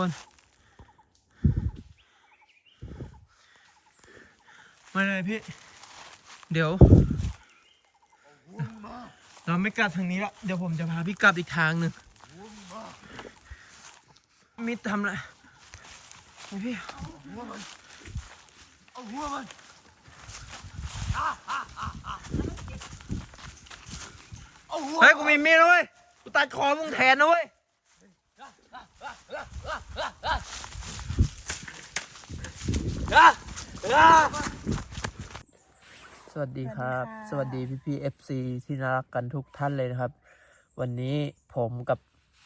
คนไม่เลยพี่ เดี๋ยว เราไม่กลับทางนี้ละเดี๋ยวผมจะพาพี่กลับอีกทางหนึ่งมิดทำอะไรไอพี่หัวมันเอาหัวมันเฮ้ยกูมีมีดนะเว้ยกูตัดคอมึงแทนนะเว้ย สวัสดีครับสสวัวัสสดีดีค่ะพี่พี่เอฟซีที่น่ารักกันทุกท่านเลยนะครับ วันนี้ผมกับ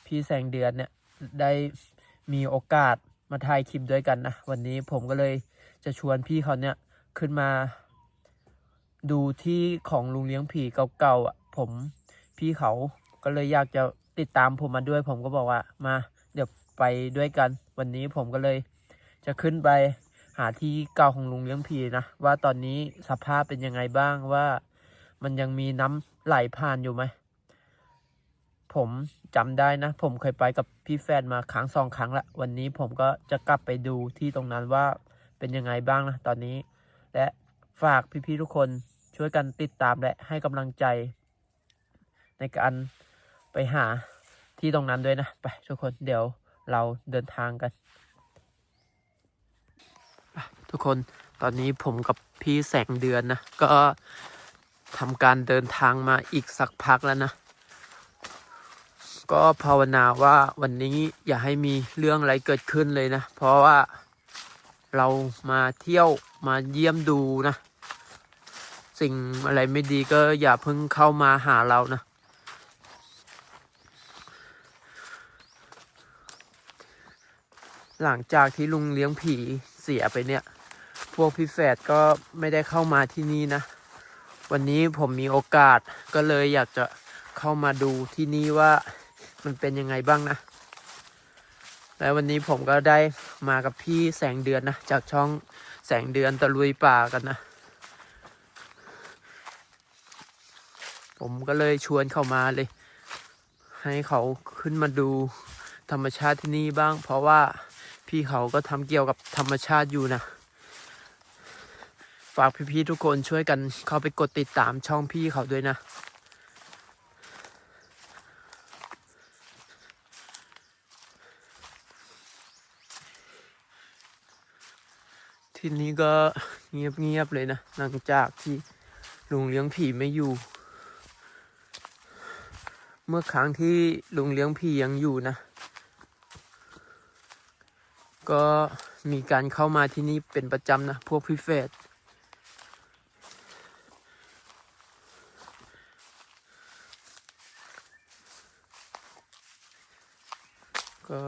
พี่แสงเดือนเนี่ยได้มีโอกาสมาถ่ายคลิปด้วยกันนะ วันนี้ผมก็เลยจะชวนพี่เขาเนี่ยขึ้นมา ดูที่ของลุงเลี้ยงผีเก่าๆอะ ผมพี่เขาก็เลยอยากจะติดตามผมมาด้วย ผมก็บอกว่ามา เดี๋ยวไปด้วยกัน วันนี้ผมก็เลย จะขึ้นไปหาที่เก่าของลุงเลี้ยงผีนะว่าตอนนี้สภาพเป็นยังไงบ้างว่ามันยังมีน้ำไหลผ่านอยู่ไหมผมจำได้นะ ผมเคยไปกับพี่แฟนมาครั้งสองครั้งละวันนี้ผมก็จะกลับไปดูที่ตรงนั้นว่าเป็นยังไงบ้างนะตอนนี้ และฝากพี่ๆทุกคนช่วยกันติดตามและให้กำลังใจ ในการไปหา ที่ตรงนั้นด้วยนะ ไปทุกคนเดี๋ยวเราเดินทางกัน ทุกคนตอนนี้ผมกับพี่แสงเดือนนะ ก็ทำการเดินทางมาอีกสักพักแล้วนะ ก็ภาวนาว่าวันนี้อย่าให้มีเรื่องอะไรเกิดขึ้นเลยนะ เพราะว่าเรามาเที่ยวมาเยี่ยมดูนะ สิ่งอะไรไม่ดีก็อย่าเพิ่งเข้ามาหาเรานะ หลังจากที่ลุงเลี้ยงผีเสียไปเนี่ย พวกพี่แฝดก็ไม่ได้เข้ามาที่นี่นะ วันนี้ผมมีโอกาสก็เลยอยากจะเข้ามาดูที่นี่ว่ามันเป็นยังไงบ้างนะ และวันนี้ผมก็ได้มากับพี่แสงเดือนนะ จากช่องแสงเดือนตะลุยป่ากันนะ ผมก็เลยชวนเข้ามาเลย ให้เขาขึ้นมาดูธรรมชาติที่นี่บ้าง เพราะว่า พี่เขาก็ทำเกี่ยวกับธรรมชาติอยู่นะ ฝากพี่ๆทุกคนช่วยกันเข้าไปกดติดตามช่องพี่เขาด้วยนะทีนี้ก็เงียบๆเลยนะ หลังจากที่ลุงเลี้ยงผีไม่อยู่ เมื่อครั้งที่ลุงเลี้ยงผียังอยู่นะ ก็มีการเข้ามาที่นี่เป็นประจำนะ พวกพี่เฟสก็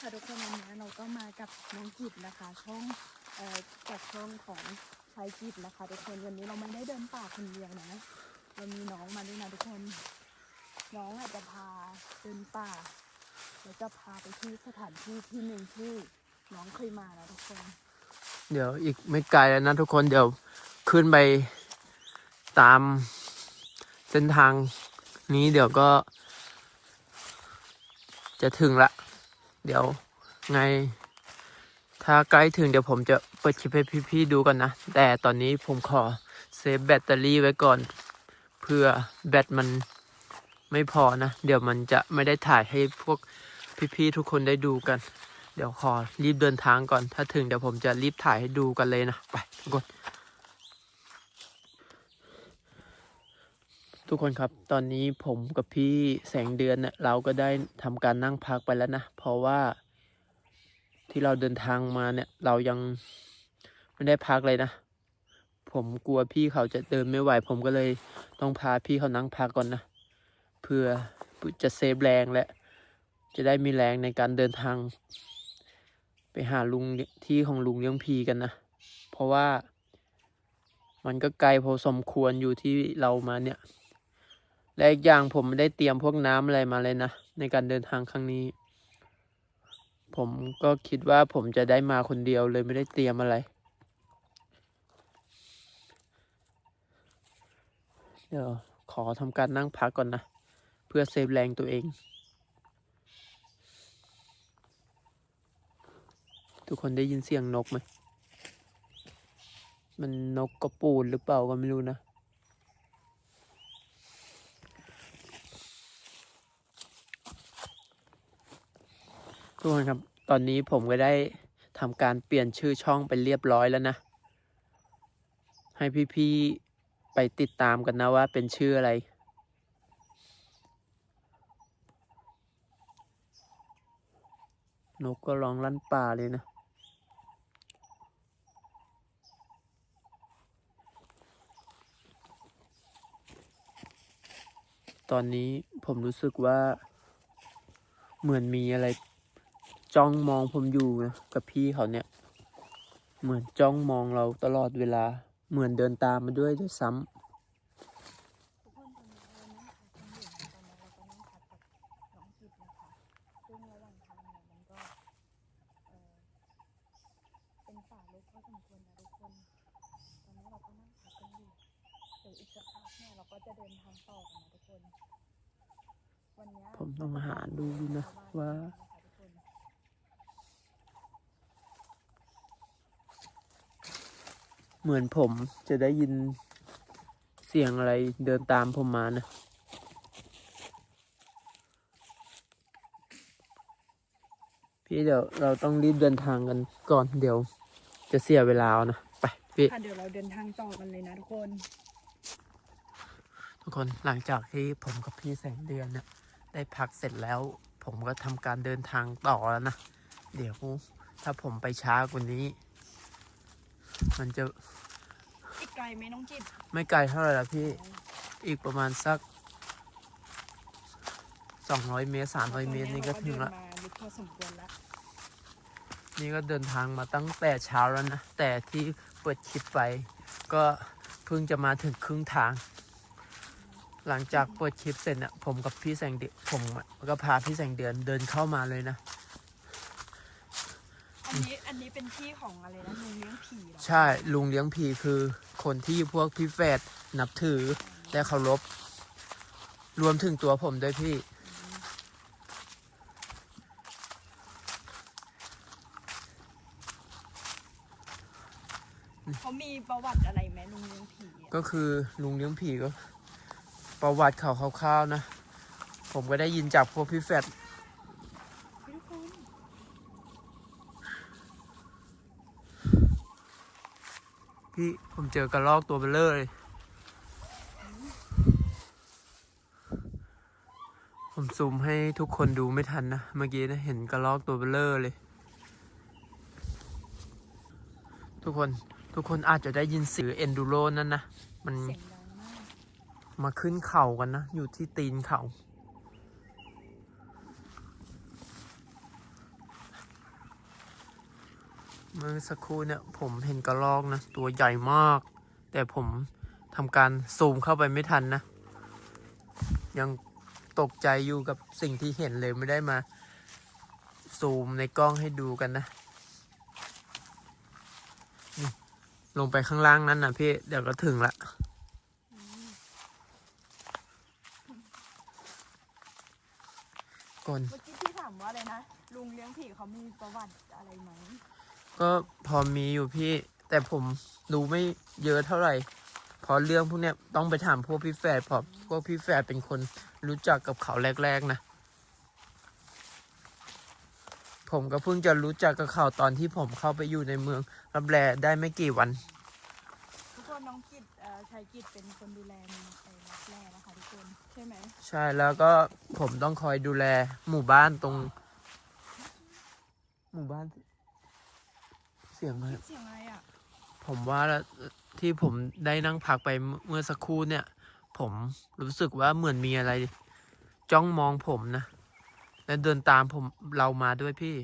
ค่ะทุกคนวันนี้เราก็มากับน้องกิจนะคะ ช่องเอ่อจากช่องของ ชายกิจนะคะ ทุกคนวันนี้เราไม่ได้เดินป่าคนเดียวนะเรามีน้องมาด้วยนะทุกคน น้องอาจจะพาเดินป่าแล้วจะพาไปที่สถานที่ที่หนึ่งที่น้องเคยมาแล้วทุกคน เดี๋ยวอีกไม่ไกลแล้วนะทุกคนเดี๋ยวขึ้นไปตามเส้นทางนี้เดี๋ยวก็ จะถึงละ เดี๋ยวไง ถ้าใกล้ถึงเดี๋ยวผมจะเปิดคลิปให้พี่ๆดูก่อนนะ แต่ตอนนี้ผมขอเซฟแบตเตอรี่ไว้ก่อน เพื่อแบตมันไม่พอนะ เดี๋ยวมันจะไม่ได้ถ่ายให้พวกพี่ๆทุกคนได้ดูกัน เดี๋ยวขอรีบเดินทางก่อน ถ้าถึงเดี๋ยวผมจะรีบถ่ายให้ดูกันเลยนะ ไปทุกคน ทุกคนครับ ตอนนี้ผมกับพี่แสงเดือนเนี่ยเราก็ได้ทำการนั่งพักไปแล้วนะ เพราะว่า ที่เราเดินทางมาเนี่ยเรายังไม่ได้พักเลยนะ ผมกลัวพี่เขาจะเดินไม่ไหว ผมก็เลยต้องพาพี่เขานั่งพักก่อนนะเพื่อจะเซฟแรงและ จะได้มีแรงในการเดินทาง ไปหาลุงที่ของลุงเลี้ยงพีกันนะ เพราะว่า มันก็ไกลพอสมควรอยู่ที่เรามาเนี่ยและอีกอย่างผมไม่ได้เตรียมพวกน้ำอะไรมาเลยนะ ในการเดินทางครั้งนี้ ผมก็คิดว่าผมจะได้มาคนเดียวเลยไม่ได้เตรียมอะไร เดี๋ยวขอทำการนั่งพักก่อนนะ เพื่อเซฟแรงตัวเอง ทุกคนได้ยินเสียงนกไหม มันนกกระปูดหรือเปล่าก็ไม่รู้นะ ทุกคนครับ ตอนนี้ผมก็ได้ทำการเปลี่ยนชื่อช่องไปเรียบร้อยแล้วนะ ให้พี่ๆไปติดตามกันนะว่าเป็นชื่ออะไร นกก็ร้องลั่นป่าเลยนะตอนนี้ผมรู้สึกว่าเหมือนมีอะไร จ้องมองผมอยู่นะกับพี่เขาเนี่ย เหมือนจ้องมองเราตลอดเวลา เหมือนเดินตามมาด้วยด้วยซ้ำทุกคนตอนนี้เรานั่งพักกันอยู่ตอนนี้เราก็นั่งพักกับน้องกิจนะคะซึ่งระหว่างทางเนี่ยมันก็เออเป็นป่าลึกพอสมควรนะทุกคนตอนนี้เราก็นั่งพักกันอยู่เดี๋ยวอีกสักพักเนี่ยเราก็จะเดินทางต่อกันนะทุกคนวันเนี้ยผมต้องหาดูนะว่า นะคะทุกคน เหมือนผมจะได้ยินเสียงอะไรเดินตามผมมานะ พี่เดี๋ยวเราต้องรีบเดินทางกันก่อนเดี๋ยวจะเสียเวลาเอานะ ไปพี่ ค่ะเดี๋ยวเราเดินทางต่อกันเลยนะทุกคน ทุกคนหลังจากที่ผมกับพี่แสงเดือนเนี่ยได้พักเสร็จแล้ว ผมก็ทำการเดินทางต่อแล้วนะ เดี๋ยวถ้าผมไปช้ากว่านี้ มันจะอีกไกลไหมน้องจิตไม่ไกลเท่าไหร่ละพี่ อีกประมาณสักสองร้อยเมตรสามร้อยเมตรนี่ก็ถึงละเดินมาลึกพอสมควรแล้วนี่ก็เดินทางมาตั้งแต่เช้าแล้วนะ แต่ที่เปิดคลิปไป ก็เพิ่งจะมาถึงครึ่งทาง หลังจากเปิดคลิปเสร็จเนี่ยผมกับพี่แสงเดือนผมอะก็พาพี่แสงเดือนเดินเข้ามาเลยนะ อันนี้อันนี้เป็นที่ของอะไรนะลุงเลี้ยงผีเหรอใช่ลุงเลี้ยงผีคือคนที่พวกพี่แฝดนับถือและเคารพรวมถึงตัวผมด้วยพี่ เขามีประวัติอะไรไหมลุงเลี้ยงผีอะก็คือลุงเลี้ยงผีก็ ประวัติเขาคร่าวๆนะ ผมก็ได้ยินจากพวกพี่แฟด เฮ้ยทุกคน พี่ผมเจอกระรอกตัวเบลเลอร์เลย ผมซูมให้ทุกคนดูไม่ทันนะ เมื่อกี้นะเห็นกระรอกตัวเบลเลอร์เลย ทุกคนทุกคนอาจจะได้ยินเสียงเอนดูโรนั่นนะ มันเสียงดังมากมาขึ้นเขากันนะ อยู่ที่ตีนเขา เมื่อสักครู่เนี่ยผมเห็นกระรอกนะ ตัวใหญ่มาก แต่ผมทำการซูมเข้าไปไม่ทันนะ ยังตกใจอยู่กับสิ่งที่เห็นเลยไม่ได้มา ซูมในกล้องให้ดูกันนะลงไปข้างล่างนั้นนะพี่เดี๋ยวก็ถึงละก่อนเมื่อกี้พี่ถามว่าอะไรนะ ลุงเลี้ยงผีเขามีประวัติอะไรไหม ก็พอมีอยู่พี่ แต่ผมรู้ไม่เยอะเท่าไหร่เพราะเรื่องพวกเนี้ยต้องไปถามพวกพี่แฝดเพราะพวกพี่แฝดเป็นคนรู้จักกับเขาแรกๆนะผมก็เพิ่งจะรู้จักกับเขาตอนที่ผมเข้าไปอยู่ในเมืองรับแลได้ไม่กี่วัน ทุกคนน้องกิจเอ่อชายกิจเป็นคนดูแลเมืองไทยรับแรกนะคะทุกคนใช่ไหมใช่แล้วก็ผมต้องคอยดูแลหมู่บ้านตรง หมู่บ้าน เสียงอะไรเสียงอะไรอะ ผมว่าที่ผมได้นั่งพักไปเมื่อสักครู่เนี่ย ผมรู้สึกว่าเหมือนมีอะไร จ้องมองผมนะ และเดินตามผมเรามาด้วยพี่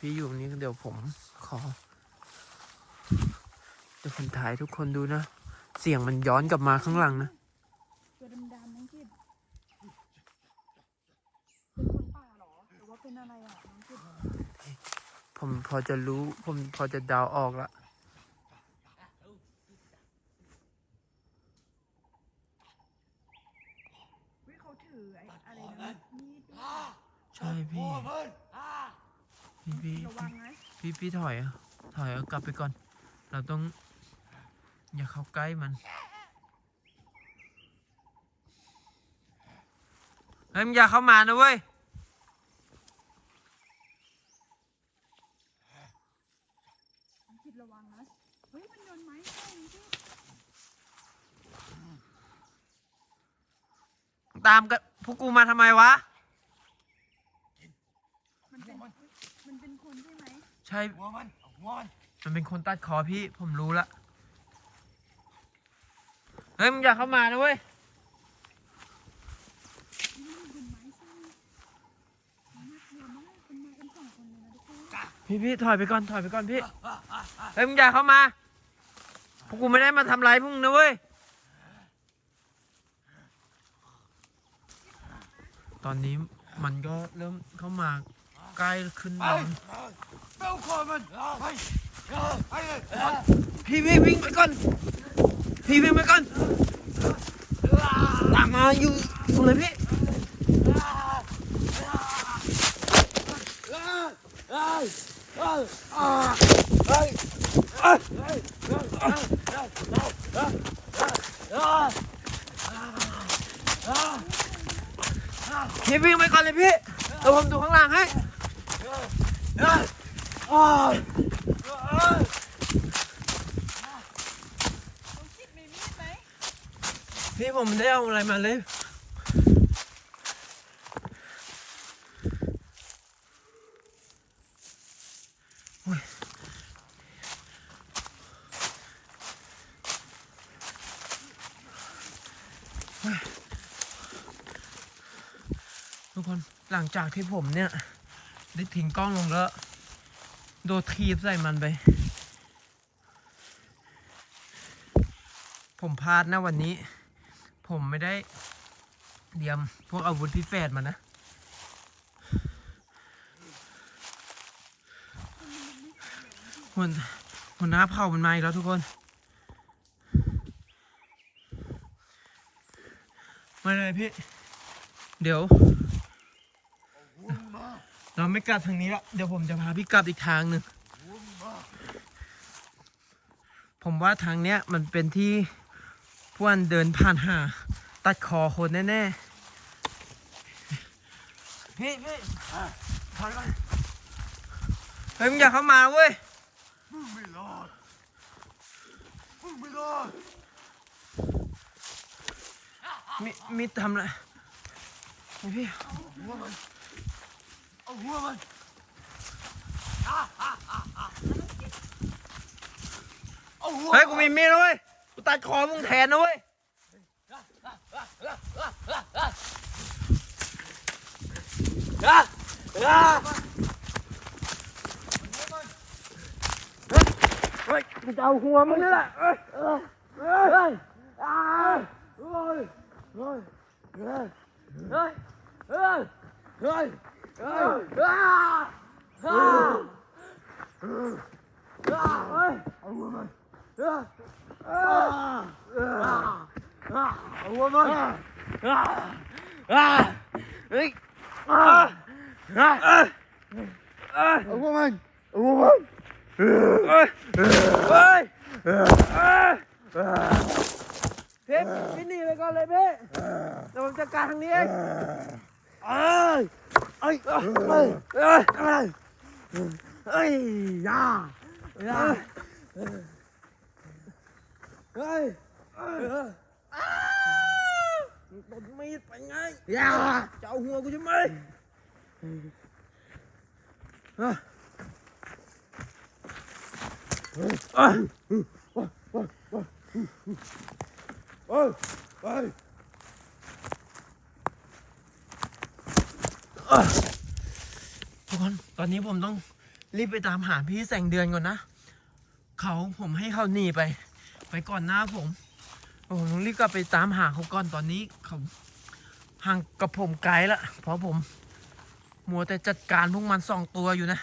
พี่อยู่นี่เดี๋ยวผมขอเดี๋ยวผมถ่ายทุกคนดูนะ เสียงมันย้อนกลับมาข้างหลังนะ ผมพอจะรู้ ผมพอจะเดาออกละใช่พี่พี่พี่พี่พี่ถอยอะถอยเอากลับไปก่อน เราต้อง อย่าเข้าใกล้มันเฮ้ยมึอย่าเข้ามานะเว้ย ตามกันพวกกูมาทำไมวะ มันเป็นมันเป็นคนใช่ไหมใช่ หัวมันเอาหัวมันมันเป็นคนตัดคอพี่ ผมรู้ละ เฮ้ยมึงอย่าเข้ามานะเว้ย นี่มันเป็นไม้ใส่มันน่ากลัวมากเป็นมากันสองคนเลยนะทุกคนพี่พี่ถอยไปก่อน ถอยไปก่อนพี่ เฮ้ยมึงอย่าเข้ามา พวกกูไม่ได้มาทำร้ายพวกมึงนะเว้ย ตอนนี้มันก็เริ่มเข้ามาใกล้ขึ้นแล้วเป้าคอมันไปไปเลยพี่พี่วิ่งไปก่อน พี่วิ่งไปก่อนตามมาอยู่ตรงเลยพี่ พี่วิ่งไปก่อนเลยพี่เดี๋ยวผมดูข้างล่างให้น้องกิดมีมีดไหมพี่ผมได้เอาอะไรมาเลยอ้ยเฮ้ยทุ กคนหลังจากที่ผมเนี่ย ได้ทิ้งกล้องลงแล้ว โดนทีบใส่มันไป ผมพลาดนะวันนี้ ผมไม่ได้เตรียมพวกอาวุธพิเศษมานะหัวหัวหน้าเผ่ามันมาอีกแล้วทุกคน มาเลยพี่ เดี๋ยว เราไม่กลับทางนี้ละเดี๋ยวผมจะพาพี่กลับอีกทางหนึ่งหัวมึงมาผมว่าทางเนี้ยมันเป็นที่พวกมันเดินผ่านหา ตัดคอคนแน่ๆพี่พี่ถอยไปเฮ้ยมึงอย่าเข้ามาเว้ยมึงไม่รอดมึงไม่รอดมีมีทำอะไรพี่หัวมัน เอาหัวมันเอาหัวเฮ้ยกูมีมีดนะเว้ยกูตัดคอมึงแทนนะเว้ยอะอะเฮ้ยกูจะเอาหัวมึงนี่แหละเอ้ยเฮ้ยเฮ้ยอ่าเฮ้ยเฮ้ยเฮ้ยเฮ้ย เฮ้ยเฮ้ยเฮ้ยอ่าอ่าอ่าเฮ้ยเอาหัวมันอ่าอ่าอ่าอ่าเอาหัวมันอ่าอ่าเฮ้ยอ่าอ่าเอาหัวมันเอาหัวมันเฮ้ยเฮ้ยเฮ้ยพี่พี่หนีไปก่อนเลยเพี่เดี๋ยวผมจัดการทางนี้เอง เอ้ย เอ้ยเอ้ยเอ้ยเอ้ยเอ้ยเอ้ยยาอ ทุกคนตอนนี้ผมต้องรีบไปตามหาพี่แสงเดือนก่อนนะ เขาผมให้เขาหนีไป ไปก่อนหน้าผมผมต้องรีบกลับไปตามหาเขาก่อนตอนนี้เขาห่างกับผมไกลละเพราะผมมัวแต่จัดการพวกมันสองตัวอยู่นะ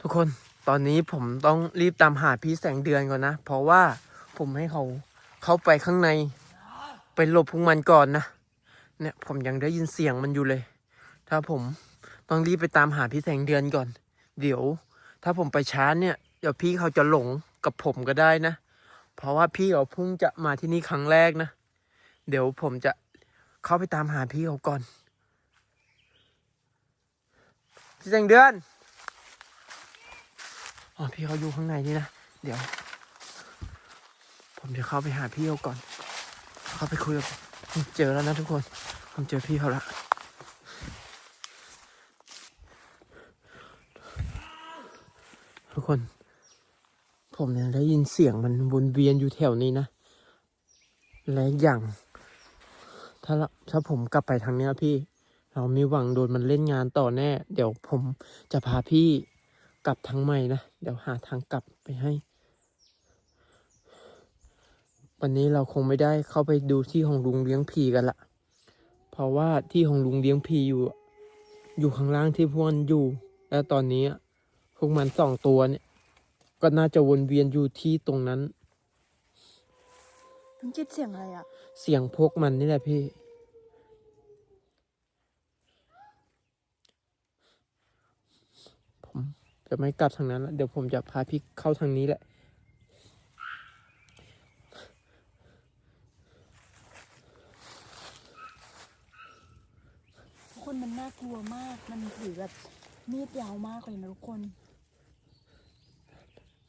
ทุกคนตอนนี้ผมต้องรีบตามหาพี่แสงเดือนก่อนนะ เพราะว่าผมให้เขา เข้าไปข้างใน ไปหลบพวกมันก่อนนะ เนี่ยผมยังได้ยินเสียงมันอยู่เลย ถ้าผมต้องรีบไปตามหาพี่แสงเดือนก่อน เดี๋ยว ถ้าผมไปช้าเนี่ยเดี๋ยวพี่เขาจะหลงกับผมก็ได้นะ เพราะว่าพี่เขาเพิ่งจะมาที่นี่ครั้งแรกนะ เดี๋ยวผมจะเข้าไปตามหาพี่เขาก่อน พี่แสงเดือน อ๋อพี่เขาอยู่ข้างในนี่นะ เดี๋ยว ผมจะเข้าไปหาพี่เขาก่อน เข้าไปคุยกับเจอแล้วนะทุกคน ผมเจอพี่เขาละทุกคน ผมเนี่ยได้ยินเสียงมันวนเวียนอยู่แถวนี้นะ และอย่าง ถ้าเราถ้าผมกลับไปทางเนี้ยพี่ เรามีหวังโดนมันเล่นงานต่อแน่ เดี๋ยวผมจะพาพี่กลับทางใหม่นะ เดี๋ยวหาทางกลับไปให้ วันนี้เราคงไม่ได้เข้าไปดูที่ของลุงเลี้ยงผีกันละ เพราะว่าที่ของลุงเลี้ยงผีอยู่ อยู่ข้างล่างที่พวกมันอยู่ แล้วตอนนี้พวกมันสองตัวเนี่ย ก็น่าจะวนเวียนอยู่ที่ตรงนั้น น้องกิดเสียงอะไรอะ เสียงพวกมันนี่แหละพี่ ผมจะไม่กลับทางนั้นละเดี๋ยวผมจะพาพี่เข้าทางนี้แหละ คนมันน่ากลัวมาก มันถือแบบมีดยาวมากเลยนะทุกคน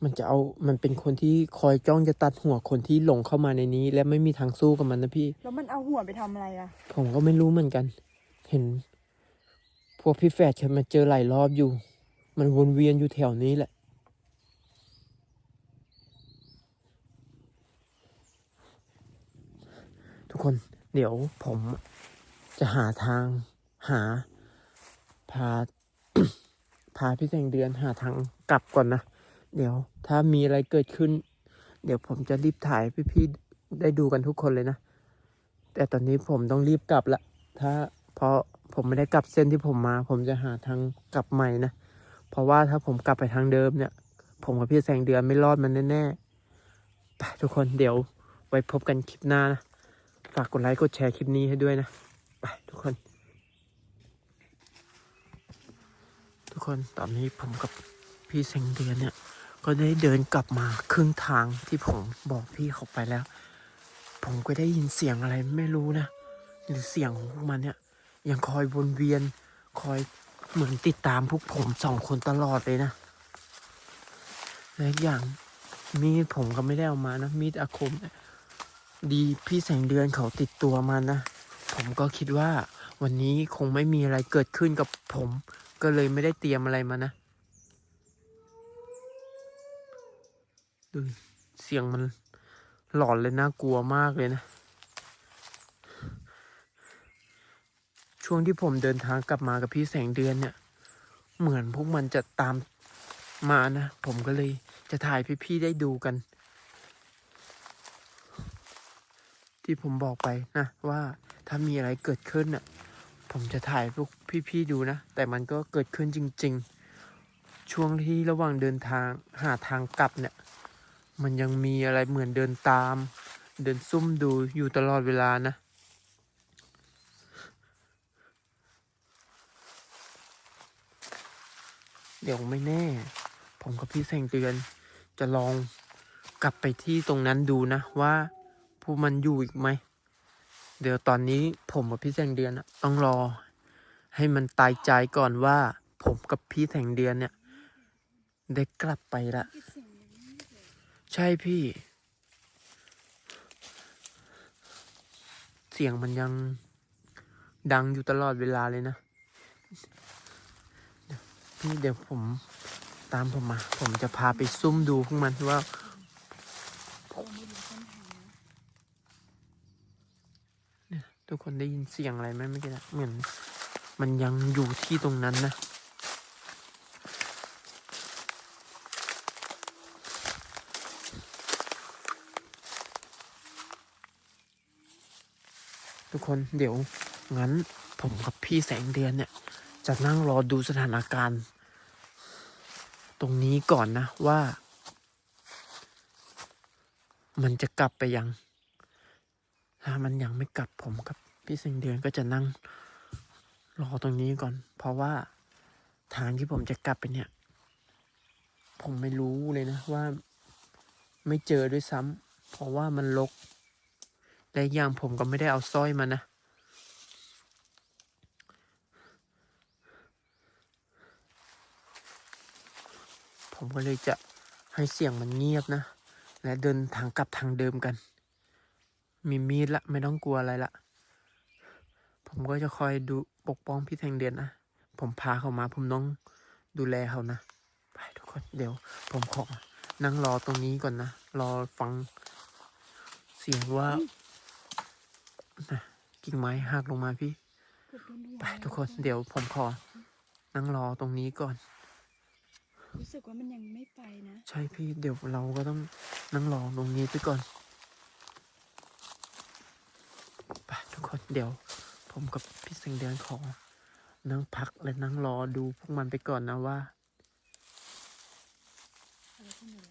มันจะเอา มันเป็นคนที่คอยจ้องจะตัดหัวคนที่หลงเข้ามาในนี้ และไม่มีทางสู้กับมันนะพี่ แล้วมันเอาหัวไปทำอะไรอะผมก็ไม่รู้เหมือนกัน เห็น พวกพี่แฝดฉันมาเจอหลายรอบอยู่ มันวนเวียนอยู่แถวนี้แหละ ทุกคนเดี๋ยวผมจะหาทาง หา พา พาพี่แสงเดือนหาทางกลับก่อนนะ เดี๋ยวถ้ามีอะไรเกิดขึ้น เดี๋ยวผมจะรีบถ่ายพี่ๆได้ดูกันทุกคนเลยนะ แต่ตอนนี้ผมต้องรีบกลับละ ถ้าเพราะผมไม่ได้กลับเส้นที่ผมมา ผมจะหาทางกลับใหม่นะ เพราะว่าถ้าผมกลับไปทางเดิมเนี่ย ผมกับพี่แสงเดือนไม่รอดมันแน่ๆไปทุกคนเดี๋ยวไว้พบกันคลิปหน้านะ ฝากกดไลค์กดแชร์คลิปนี้ให้ด้วยนะ ไปทุกคน ทุกคนตอนนี้ผมกับพี่แสงเดือนเนี่ย ก็ได้เดินกลับมาครึ่งทางที่ผมบอกพี่เขาไปแล้ว ผมก็ได้ยินเสียงอะไรไม่รู้นะ หรือเสียงของพวกมันเนี่ย ยังคอยวนเวียนคอยเหมือนติดตามพวกผมสองคนตลอดเลยนะและอีกอย่างมีดผมก็ไม่ได้เอามานะ มีดอาคมเนี่ยดีพี่แสงเดือนเขาติดตัวมานะ ผมก็คิดว่าวันนี้คงไม่มีอะไรเกิดขึ้นกับผม ก็เลยไม่ได้เตรียมอะไรมานะ ดูเสียงมันหลอนเลยน่ากลัวมากเลยนะ ช่วงที่ผมเดินทางกลับมากับพี่แสงเดือนเนี่ย เหมือนพวกมันจะตามมานะ ผมก็เลยจะถ่ายพี่ๆได้ดูกัน ที่ผมบอกไปนะว่าถ้ามีอะไรเกิดขึ้นน่ะ ผมจะถ่ายพวกพี่ๆดูนะ แต่มันก็เกิดขึ้นจริง ๆ ช่วงที่ระหว่างเดินทางหาทางกลับเนี่ย มันยังมีอะไรเหมือนเดินตาม เดินซุ่มดูอยู่ตลอดเวลานะเดี๋ยวไม่แน่ ผมกับพี่แสงเตือน จะลองกลับไปที่ตรงนั้นดูนะว่า ผู้มันอยู่อีกไหม เดี๋ยวตอนนี้ผมกับพี่แสงเดือนต้องรอ ให้มันตายใจก่อนว่า ผมกับพี่แสงเดือนเนี่ย ได้กลับไปละ ใช่พี่ เสียงมันยังดังอยู่ตลอดเวลาเลยนะ พี่เดี๋ยวผมตามผมมา ผมจะพาไปซุ่มดูพวกมันว่าไม่รู้เส้นทางนะ ทุกคนได้ยินเสียงอะไรไหมเมื่อกี้นะเหมือนมันยังอยู่ที่ตรงนั้นนะทุกคนเดี๋ยวงั้นผมกับพี่แสงเดือนเนี่ย จะนั่งรอดูสถานการณ์ ตรงนี้ก่อนนะว่า มันจะกลับไปยัง ถ้ามันยังไม่กลับผมกับพี่สิงเดือนก็จะนั่งรอตรงนี้ก่อน เพราะว่าทางที่ผมจะกลับไปเนี่ย ผมไม่รู้เลยนะว่าไม่เจอด้วยซ้ำเพราะว่ามันลก และอย่างผมก็ไม่ได้เอาสร้อยมานะผมก็เลยจะให้เสียงมันเงียบนะ และเดินทางกลับทางเดิมกัน มีมีดละไม่ต้องกลัวอะไรละ ผมก็จะคอยดูปกป้องพี่แทงเดือนนะ ผมพาเขามา ผมต้องดูแลเขานะ ไปทุกคนเดี๋ยว ผมขอนั่งรอตรงนี้ก่อนนะ รอฟังเสียงว่านะกิ่งไม้หักลงมาพี่เกือบโดนหัวไปแล้วทุกคนเดี๋ยวผมขอ นั่งรอตรงนี้ก่อน รู้สึกว่ามันยังไม่ไปนะ ใช่พี่เดี๋ยวเราก็ต้องนั่งรอตรงนี้ไปก่อน ไปทุกคนเดี๋ยว ผมกับพี่สิงเดือนขอนั่งพักและนั่งรอดูพวกมันไปก่อนนะว่า อะเพราะเราไม่รู้เส้นทางใหม่นะทุกคน